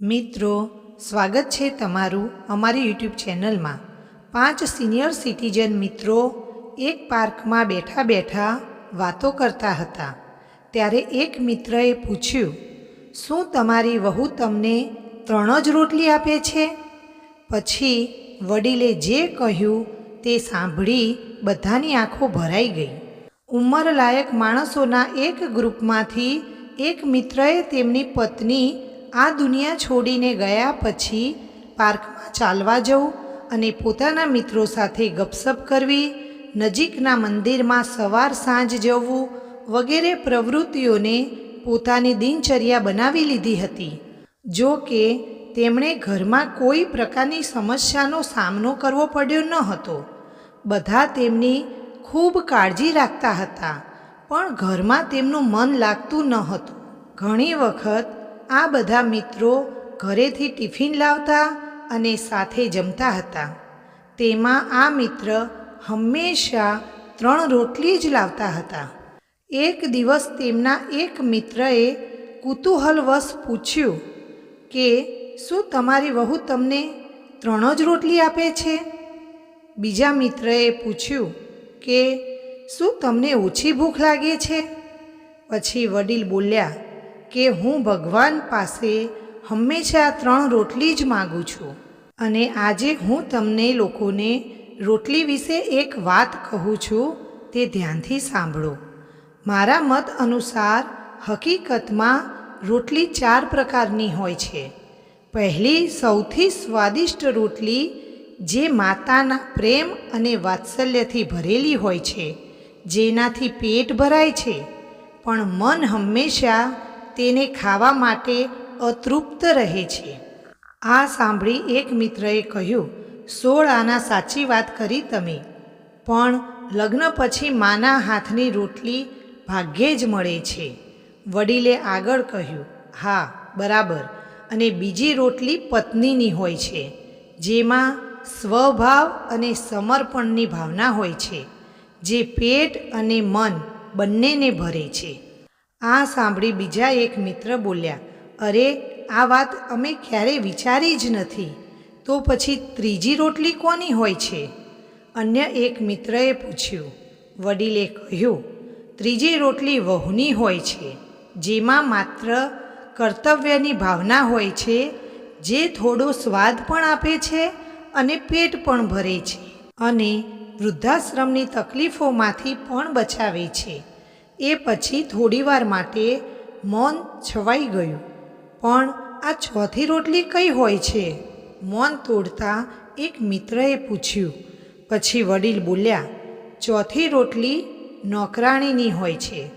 મિત્રો, સ્વાગત છે તમારું અમારી યુટ્યુબ ચેનલમાં. પાંચ સિનિયર સિટીઝન મિત્રો એક પાર્કમાં બેઠા બેઠા વાતો કરતા હતા. ત્યારે એક મિત્રએ પૂછ્યું, શું તમારી વહુ તમને ત્રણ જ રોટલી આપે છે? પછી વડીલે જે કહ્યું તે સાંભળી બધાની આંખો ભરાઈ ગઈ. ઉંમરલાયક માણસોના એક ગ્રુપમાંથી એક મિત્રએ તેમની પત્ની આ દુનિયા છોડીને ગયા પછી પાર્કમાં ચાલવા જવું અને પોતાના મિત્રો સાથે ગપસપ કરવી, નજીકના મંદિરમાં સવાર સાંજ જવું વગેરે પ્રવૃત્તિઓને પોતાની દિનચર્યા બનાવી લીધી હતી. જો કે, તેમણે ઘરમાં કોઈ પ્રકારની સમસ્યાનો સામનો કરવો પડ્યો ન હતો. બધા તેમની ખૂબ કાળજી રાખતા હતા, પણ ઘરમાં તેમનું મન લાગતું ન હતું. ઘણી વખત આ બધા મિત્રો ઘરેથી ટિફિન લાવતા અને સાથે જમતા હતા. તેમાં આ મિત્ર હંમેશા ત્રણ રોટલી જ લાવતા હતા. એક દિવસ તેમના એક મિત્રએ કુતૂહલવશ પૂછ્યું કે, શું તમારી વહુ તમને ત્રણ જ રોટલી આપે છે? બીજા મિત્રએ પૂછ્યું કે, શું તમને ઓછી ભૂખ લાગે છે? પછી વડીલ બોલ્યા કે હું ભગવાન પાસે હંમેશા ત્રણ રોટલી જ માગું છું. અને આજે હું તમને લોકોને રોટલી વિશે એક વાત કહું છું, તે ધ્યાનથી સાંભળો. મારા મત અનુસાર, હકીકતમાં રોટલી ચાર પ્રકારની હોય છે. પહેલી, સૌથી સ્વાદિષ્ટ રોટલી, જે માતાના પ્રેમ અને વાત્સલ્યથી ભરેલી હોય છે, જેનાથી પેટ ભરાય છે. પણ મન હંમેશા તેને ખાવા માટે અતૃપ્ત રહે છે. આ સાંભળી એક મિત્રએ કહ્યું, સોળ આના સાચી વાત કરી તમે, પણ લગ્ન પછી માના હાથની રોટલી ભાગ્યે જ મળે છે. વડીલે આગળ કહ્યું, હા, બરાબર, અને બીજી રોટલી પત્નીની હોય છે, જેમાં સ્વભાવ અને સમર્પણની ભાવના હોય છે, જે પેટ અને મન બંનેને ભરે છે. આ સાંભળી બીજા એક મિત્ર બોલ્યા, અરે, આ વાત અમે ક્યારેય વિચારી જ નથી. તો પછી ત્રીજી રોટલી કોની હોય છે? અન્ય એક મિત્રએ પૂછ્યું, વડીલે કહ્યું, ત્રીજી રોટલી વહુની હોય છે, જેમાં માત્ર કર્તવ્યની ભાવના હોય છે, જે થોડો સ્વાદ પણ આપે છે અને પેટ પણ ભરે છે અને વૃદ્ધાશ્રમની તકલીફોમાંથી પણ બચાવે છે. એ પછી થોડીવાર માટે મૌન છવાઈ ગયું. પણ આ ચોથી રોટલી કઈ હોય છે? મૌન તોડતા એક મિત્રએ પૂછ્યું. પછી વડીલ બોલ્યા, ચોથી રોટલી નોકરાણીની હોય છે.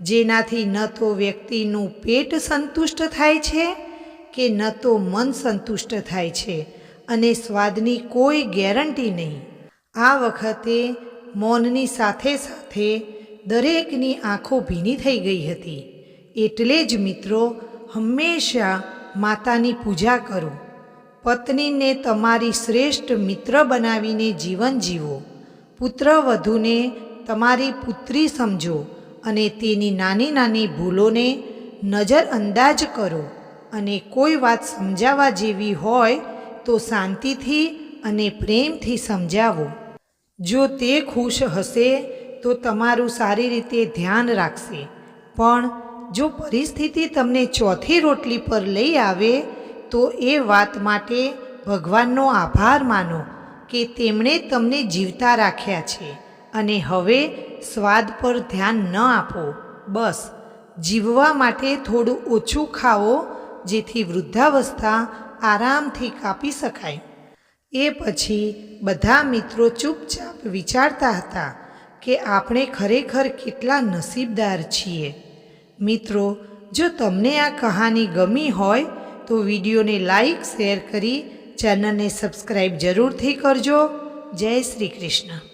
જેનાથી ન તો વ્યક્તિનું પેટ સંતુષ્ટ થાય છે કે ન તો મન સંતુષ્ટ થાય છે અને સ્વાદની કોઈ ગેરંટી નહીં. આ વખતે મૌનની સાથે સાથે દરેકની આંખો ભીની થઈ ગઈ હતી. એટલે જ મિત્રો, હંમેશા માતાની પૂજા કરો. પત્નીને તમારી શ્રેષ્ઠ મિત્ર બનાવીને જીવન જીવો. પુત્ર વધુને તમારી પુત્રી સમજો અને તેની નાની નાની ભૂલોને નજરઅંદાજ કરો અને કોઈ વાત સમજાવવા જેવી હોય તો શાંતિથી અને પ્રેમથી સમજાવો. જો તે ખુશ હશે તો તમારું સારી રીતે ધ્યાન રાખશે. પણ જો પરિસ્થિતિ તમને ચોથી રોટલી પર લઈ આવે, તો એ વાત માટે ભગવાનનો આભાર માનો કે તેમણે તમને જીવતા રાખ્યા છે અને હવે સ્વાદ પર ધ્યાન ન આપો. બસ, જીવવા માટે થોડું ઓછું ખાઓ, જેથી વૃદ્ધાવસ્થા આરામથી કાપી શકાય. એ પછી બધા મિત્રો ચૂપચાપ વિચારતા હતા કે આપણે ખરેખર કેટલા નસીબદાર છીએ. મિત્રો, જો તમને આ કહાની ગમી હોય, તો વિડીયોને લાઈક, શેર કરી ચેનલને સબસ્ક્રાઈબ જરૂરથી કરજો. જય શ્રી કૃષ્ણ.